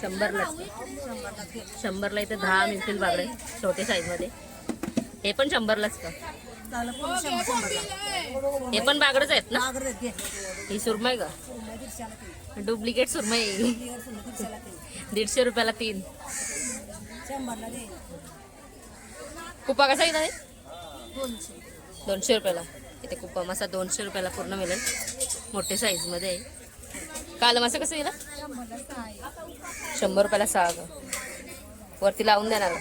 शंभरलाच शंभरला इथे दहा मिळतील बागडे छोटे साईजमध्ये हे पण शंभरलाच का? हे पण बागडच आहेत ना? ही सुरमय का? डुप्लिकेट सुरमई. दीडशे रुपयाला तीन. कुपा कसा येणार आहे? दोनशे. रुपयाला. इथे कुपा मसा दोनशे रुपयाला पूर्ण मिळेल. मोठे साईजमध्ये आहे. काला मासा कसं येईल शंभर रुपयाला सहा ग. वरती लावून देणार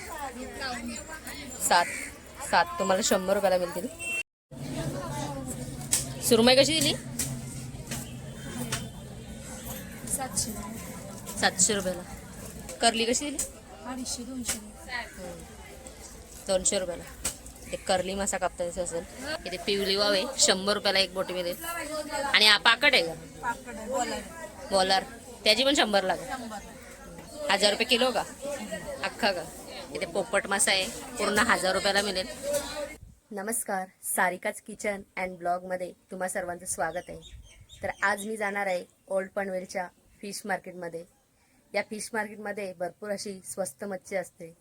सात. सात. तुम्हाला शंभर रुपयाला मिळतील. सुरमई कशी दिली? सातशे. सातशे रुपयाला. करली कशी दिली? अडीचशे दोनशे. दोनशे रुपयाला. ते कर्ली मासा कापतायचं असेल. इथे पिवली वाव आहे. शंभर रुपयाला एक बोटी मिळेल आणि हा पाकट आहे का? बॉलर त्याची पण शंभर लागेल. हजार रुपये किलो का? अख्खा का? इथे पोपट मासा आहे. पूर्ण हजार रुपयाला मिळेल. नमस्कार सारिकाच किचन अँड ब्लॉगमध्ये तुम्हा सर्वांचं स्वागत आहे. तर आज मी जाणार आहे ओल्ड पनवेलच्या फिश मार्केटमध्ये या फिश मार्केटमध्ये भरपूर अशी स्वस्त मच्छी असते.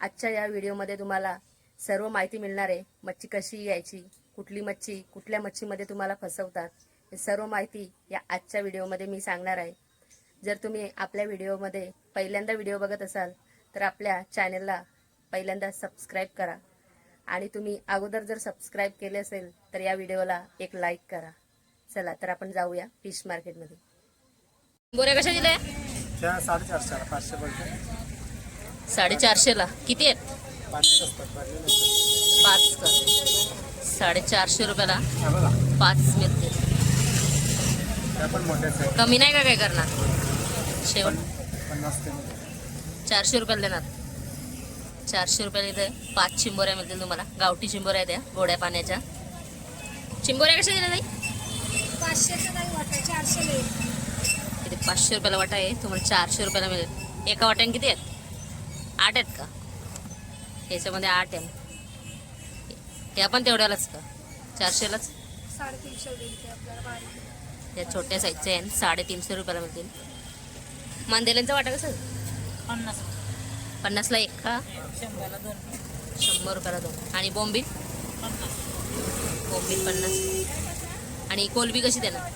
आजच्या या व्हिडिओमध्ये तुम्हाला सर्व माहिती मिळणार आहे. मच्छी कशी यायची कुठली मच्छी कुठल्या मच्छीमध्ये तुम्हाला फसवतात सर्व माहिती या आजच्या व्हिडिओमध्ये मी सांगणार आहे. जर तुम्ही आपल्या व्हिडिओमध्ये पहिल्यांदा व्हिडिओ बघत असाल तर आपल्या चॅनलला पहिल्यांदा सबस्क्राईब करा. आणि तुम्ही अगोदर जर सबस्क्राईब केले असेल तर या व्हिडिओला एक लाईक करा. चला तर आपण जाऊया फिश मार्केटमध्ये. बोऱ्या कशा दिल्या साडेचारशे पाचशे साडेचारशेला. किती आहेत. पाच का साडेचारशे रुपयाला? हा पाच मिळतील त्या पण मोठ्याच आहेत कमी नाही का काय करणार? शेवट. चारशे रुपयाला देणार. चारशे रुपयाला इथे पाच चिंबोऱ्या मिळतील तुम्हाला. गावठी चिंबोऱ्या आहेत त्या गोड्या पाण्याच्या. चिंबोऱ्या कशा दिल्या नाही इथे पाचशे रुपयाला वाटा आहे. तुम्हाला चारशे रुपयाला मिळेल. एका वाट्याने किती आहेत? आठ आहेत का? याच्यामध्ये आठ आहे. त्या पण तेवढ्यालाच का? चारशेलाच? साडेतीनशे देईल आपल्याला बारीक या छोट्या साईजच्या आहे साडेतीनशे रुपयाला मिळतील मांदेल्यांचा वाटा कसं पन्नास. पन्नासला एक का? शंभरला दोन. शंभर रुपयाला दोन. आणि पन्नास. बॉम्बिल पन्नास. आणि कोलबी कशी देणार?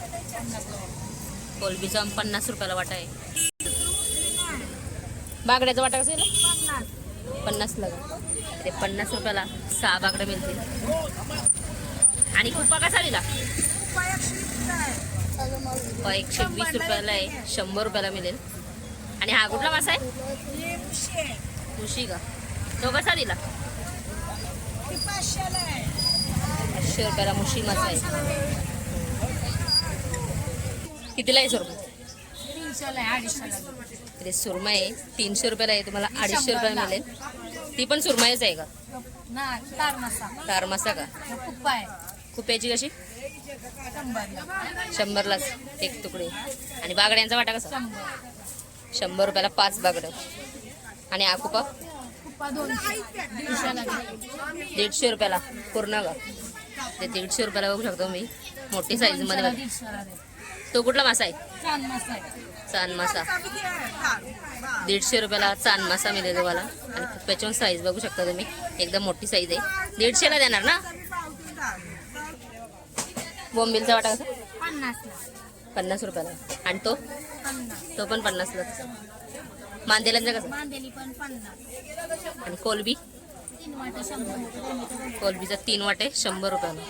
कोलबीचा पन्नास रुपयाला वाटा आहे. बागड्याचा वाटा कसं आहे? पन्नास. पन्नासला का ते पन्नास रुपयाला सहा बागडं मिळतील. आणि कुपा कसा दिला? एकशे वीस रुपयाला आहे. शंभर रुपयाला मिळेल. आणि हा कुठला मासा आहे? मुशी का? तो कसा दिला? पाचशे रुपयाला मुशी मासा आहे. कितीला आहे अडीचशेला इथे सुरमई आहे. तीनशे रुपयाला आहे. तुम्हाला अडीचशे रुपयाला मिळेल. ती पण सुरमईच आहे का? तार मसा. का? कुप्पा आहे. कुप्याची कशी? शंभरलाच एक तुकडे. आणि बागड्यांचा वाटा कसा? शंभर रुपयाला पाच बागडं. आणि आकुपा दीडशे रुपयाला पूर्ण का ते दीडशे रुपयाला बघू शकतो मी मोठी साईजमध्ये तो कुठला मासा आहे? चांद मासा. दीडशे रुपयाला चांद मासा मिळेल तुम्हाला. आणि कुप्याची साईज बघू शकता तुम्ही. एकदम मोठी साईज आहे. दीडशेला देणार ना? बोंबिलचा वाटा कसा? पन्नास रुपयाला. आणि तो? पन्नास. तो पण पन्नासलाच मांदेल्यांचा कसा? बांधलेली पण पन्नास. आणि कोलबी? कोलबीचा तीन वाटे शंभर रुपयाला.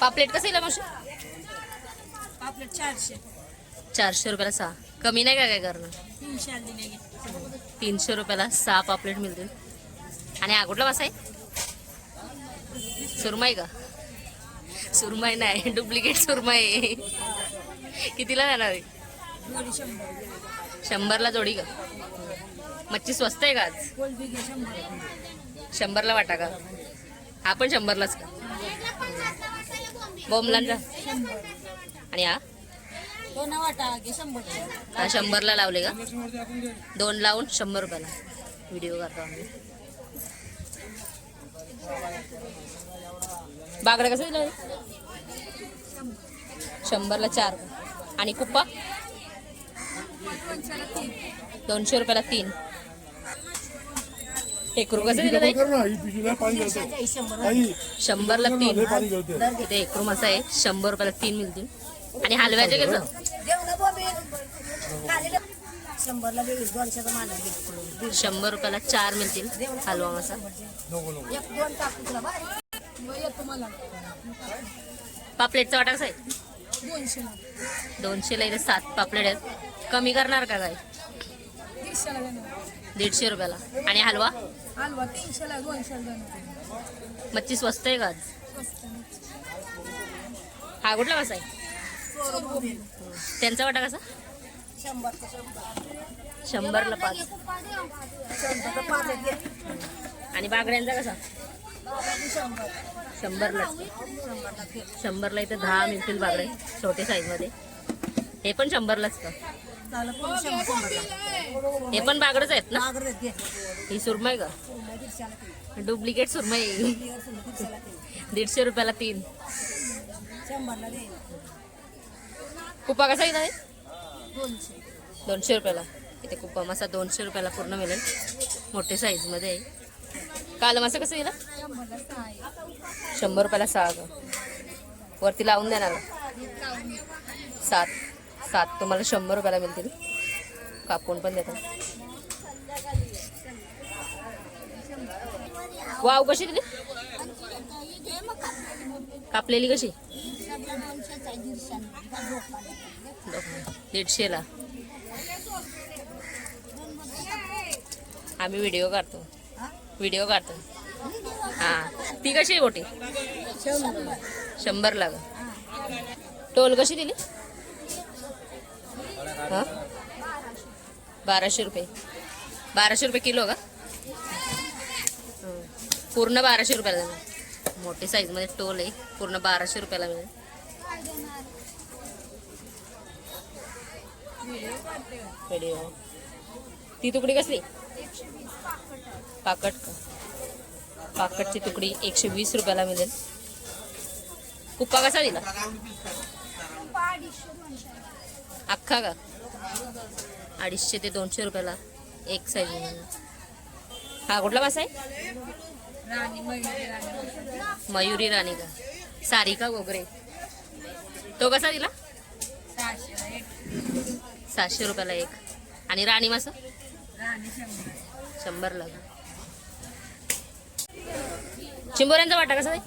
पापलेट कसं येईल मावशी? आपलं चारशे. चारशे रुपयाला सहा. कमी नाही का काय करणार? तीनशे रुपयाला सहा पापलेट मिळतील. आणि कुठला मासा आहे सुरमई का? सुरमई नाही डुप्लिकेट सुरमई. कितीला जाणार आहे? शंभरला जोडी का? मच्छी स्वस्त आहे का आज? शंभरला वाटा का? हा पण शंभरलाच का? बोमलांचा. आणि हा? शंभर. हा शंभरला लावले का? दोन लावून शंभर रुपयाला. व्हिडिओ करतो आम्ही. बागडा कसं दिलं? शंभरला चार. आणि कुप्पा? दोनशे रुपयाला तीन. एकरू कसं दिलं शंभरला तीन. इथे एकरू मासा आहे. शंभर रुपयाला तीन मिळतील. आणि हलव्याचे कसं? शंभरला शंभर रुपयाला चार मिळतील. हलवा मसा पापलेटचा वाटा कसा आहे? दोनशे दोनशेला इथे सात पापलेट आहेत. कमी करणार का काय? दीडशे रुपयाला. आणि हलवा? हलवा तीनशेला दोनशेला देणार. मच्छी स्वस्त आहे का आज? हा कुठला कसा आहे? त्यांचा वाटा कसा? शंभरला पाच. आणि बागड्यांचा कसा? शंभरला शंभरला इथं इथे दहा मिळतील बागडे छोटे साईजमध्ये हे पण शंभरलाच का? हे पण बागडच आहेत ना? ही सुरमई का? डुप्लिकेट सुरमई. दीडशे रुपयाला तीन. कुपा कसा आहे दोनशे रुपयाला. इथे कुपा मासा दोनशे रुपयाला पूर्ण मिळेल. मोठे साईजमध्ये आहे. काल मासा कसं गेला शंभर रुपयाला सहा गं. वरती लावून देणार सात. सात. तुम्हाला शंभर रुपयाला मिळतील. कापून पण देतात वाव कशी दिली? कापलेली कशी? दीडशेला आम्ही व्हिडिओ काढतो. व्हिडिओ काढतो. हां. ती कशी आहे मोठी शंभर लाग टोल कशी दिली? हा? बाराशे रुपये. बाराशे रुपये किलो का? पूर्ण बाराशे रुपयाला देणार. मोठी साईजमध्ये टोल आहे. पूर्ण बाराशे रुपयाला मिळेल. ती तुकडी कसली? पाकट. का पाकटची तुकडी एकशे वीस रुपयाला मिळेल. कुप्पा कसा दिला? अख्खा का? अडीचशे ते दोनशे रुपयाला एक साईज हा कुठला मासा आहे? मयुरी राणी का? सारिका गोगरे तो कसा दिला? सातशे रुपयाला एक. आणि राणी मासा? शंभर शंभरला का? चिंबोऱ्यांचा वाटा कसा आहे?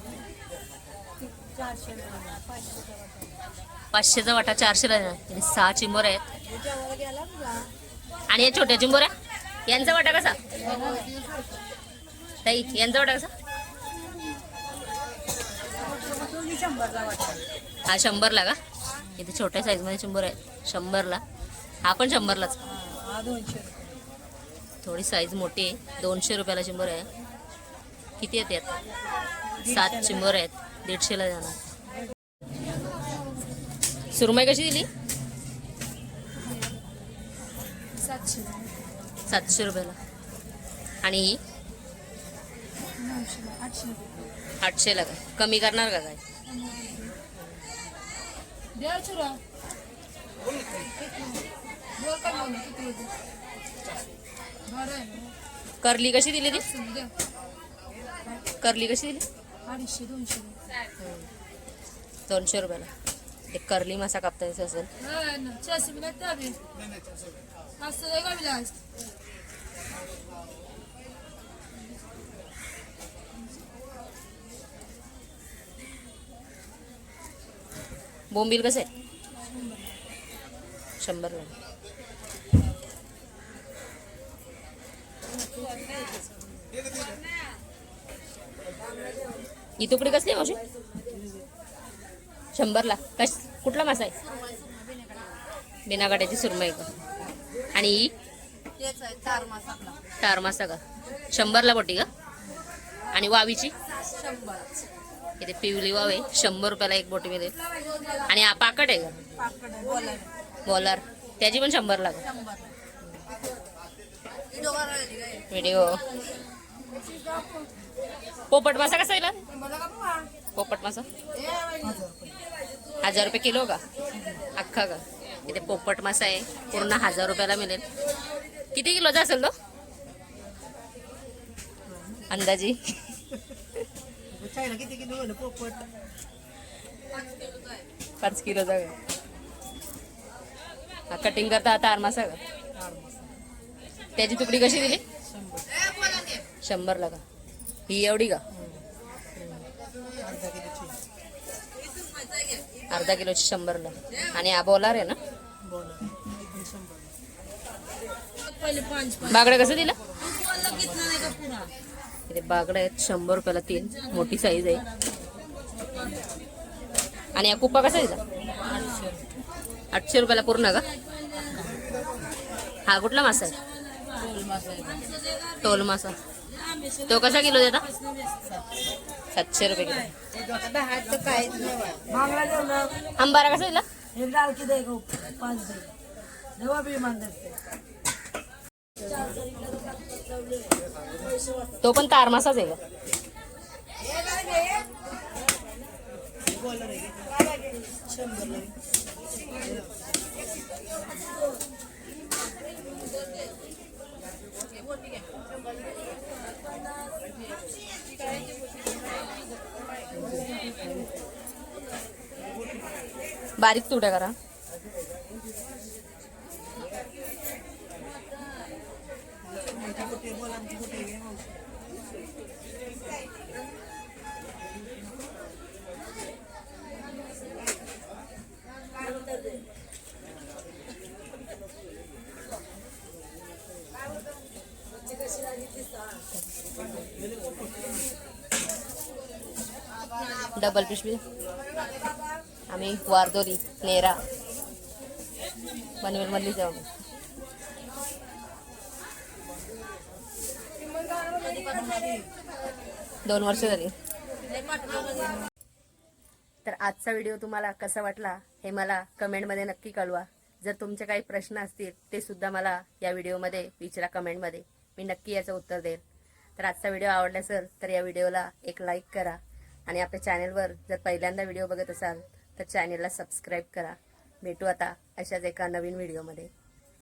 पाचशेचा वाटा चारशेला सहा चिंबोऱ्या आहेत. आणि या छोट्या चिंबोऱ्या? यांचा वाटा कसा? ताई यांचा वाटा कसा? हा शंभरला का? इथे छोट्या साईजमध्ये शंभर आहे शंभरला. हा पण शंभरलाच. थोडी साईज मोठी आहे. दोनशे रुपयाला शंभर आहे. किती आहेत यात? सात चिंबोर आहेत. दीडशेला जाणार. सुरमई कशी दिली? सातशे. सातशे रुपयाला. आणि ही? आठशेला का? कमी करणार का काय. करली कशी दिली ती? करली कशी दिली? अडीचशे दोनशे. दोनशे रुपयाला. एक करली मासा कापता यायचं असेल. बोंबील कसं? आहे शंभरला ही तुकडी कसली आहे मावशी? शंभरला. कश कुठला मासा आहे? बिनागाड्याची सुरमई का? आणि ही चार मास का? शंभरला बोटी का? आणि वावीची? इथे पिवली वाव आहे. शंभर रुपयाला एक बोटी मिळेल आणि हा पाकट आहे का? बॉलर त्याची पण शंभरला का? काय? व्हिडिओ. पोपट मासा कसा येईल पोपट मासा? हजार रुपये किलो का? अख्खा का? इथे पोपट मासा आहे. पूर्ण हजार रुपयाला मिळेल. किती किलोचा असेल तो? अंदाजी. किती किलो पोपट पाच किलोचा कटिंग करता आता आरमासा का? त्याची तुकडी कशी दिली? शंभरला का ही एवढी का? अर्धा किलोची शंभरला आणि हा बोलार आहे ना? बागडं कसं दिलं? इथे बागडं आहेत शंभर रुपयाला तीन. मोठी साईज आहे. आणि या कुप्पा कसा दिला? आठशे रुपयाला पूर्ण का? हा कुठला मासा आहे. टोल मासा. तो कसा किलो देता? सातशे रुपये किलो. आंबारा कसा दिला? दे तो पण तार मासाच आहे का? बारीक तुड्या करा डबल पिशवी आम्ही वारदोरी नेरा पनवेल मधली जाऊ. दोन वर्ष झाली. तर आजचा व्हिडिओ तुम्हाला कसा वाटला हे मला कमेंटमध्ये नक्की कळवा. जर तुमचे काही प्रश्न असतील ते सुद्धा मला या व्हिडिओमध्ये विचारा कमेंटमध्ये. मी नक्की याचं उत्तर देईल तर आजचा व्हिडिओ आवडला असेल तर या व्हिडिओला एक लाईक करा. आणि आपल्या चॅनेलवर जर पहिल्यांदा व्हिडिओ बघत असाल तर चॅनेलला सबस्क्राईब करा. भेटू आता अशाच एका नवीन व्हिडिओमध्ये